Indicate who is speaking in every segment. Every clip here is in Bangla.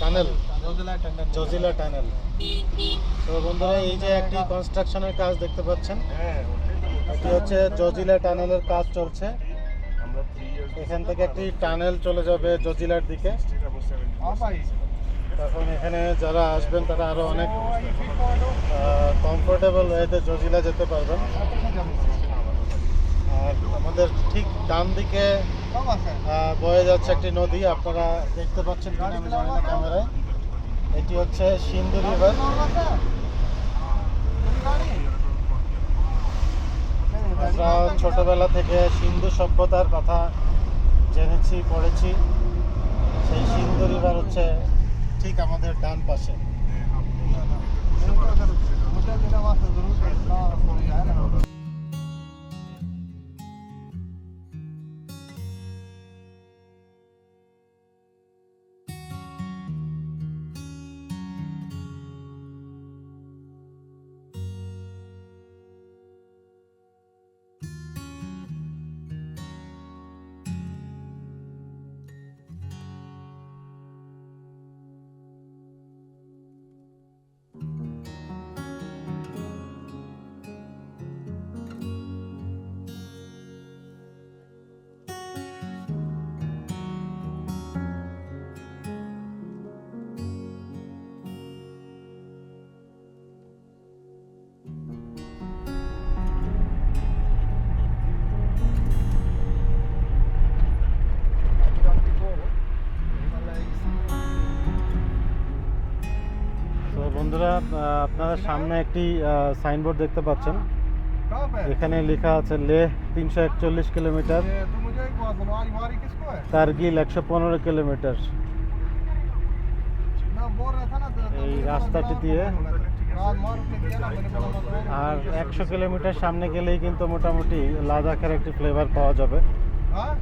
Speaker 1: টানেল। জজিলা টানেল। তো বন্ধুরা এই যে একটি কনস্ট্রাকশনের কাজ দেখতে পাচ্ছেন এটি হচ্ছে জজিলা টানেলের কাজ চলছে। এখান থেকে একটি টানেল চলে যাবে জজিলার দিকে। তখন এখানে যারা আসবেন তারা আরও অনেক কমফোর্টেবল ওয়েতে জজিলা যেতে পারবেন। আর আমাদের ঠিক ডান দিকে বয়ে যাচ্ছে একটি নদী আপনারা দেখতে পাচ্ছেন কিনা আমি জানি না ক্যামেরায়। এটি হচ্ছে সিন্ধু রিভার। আমরা ছোটবেলা থেকে সিন্ধু সভ্যতার কথা জেনেছি পড়েছি। সেই সিন্ধু রিভার হচ্ছে ঠিক আমাদের ডান পাশে। তো বন্ধুরা আপনারা সামনে একটি সাইনবোর্ড দেখতে পাচ্ছেন। এখানে লেখা আছে লেহ তিনশো একচল্লিশ কিলোমিটার। কার্গিল একশো পনেরো কিলোমিটার। এই রাস্তাটি দিয়ে। আর একশো কিলোমিটার সামনে গেলেই কিন্তু মোটামুটি লাদাখের একটি ফ্লেভার পাওয়া যাবে। হ্যাঁ?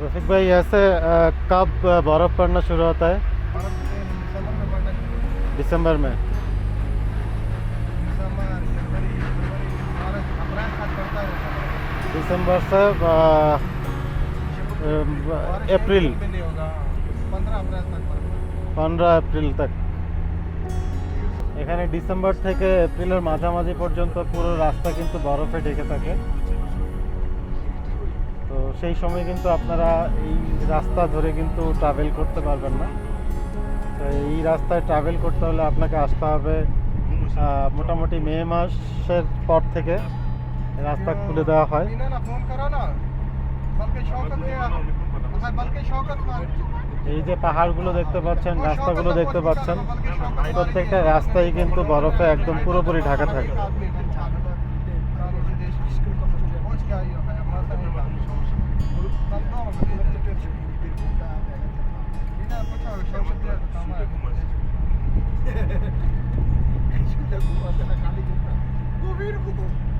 Speaker 1: रफीक भाई ऐसे अ, कब अ, बर्फ पड़ना शुरू होता है
Speaker 2: भारत से दिसंबर में बढ़ना शुरू
Speaker 1: दिसंबर में
Speaker 2: दिसंबर जनवरी फरवरी मार्च अप्रैल तक बढ़ता है वो
Speaker 1: दिसंबर से अ,
Speaker 2: बारिश
Speaker 1: अ, अप्रैल
Speaker 2: भी नहीं होगा पंद्रह अप्रैल तक बढ़ता
Speaker 1: পনেরো এপ্রিল তক এখানে ডিসেম্বর থেকে এপ্রিলের মাঝামাঝি পর্যন্ত পুরো রাস্তা কিন্তু বরফে ঢেকে থাকে তো সেই সময় কিন্তু আপনারা এই রাস্তা ধরে কিন্তু ট্রাভেল করতে পারবেন না। তো এই রাস্তায় ট্রাভেল করতে হলে আপনাকে আসতে হবে মোটামুটি মে মাসের পর থেকে রাস্তা খুলে দেওয়া হয়। এই যে পাহাড়গুলো দেখতে পাচ্ছেন, রাস্তাগুলো দেখতে পাচ্ছেন, প্রত্যেকটা রাস্তাই কিন্তু বরফে একদম পুরোপুরি ঢাকা থাকে।
Speaker 2: Go read a book.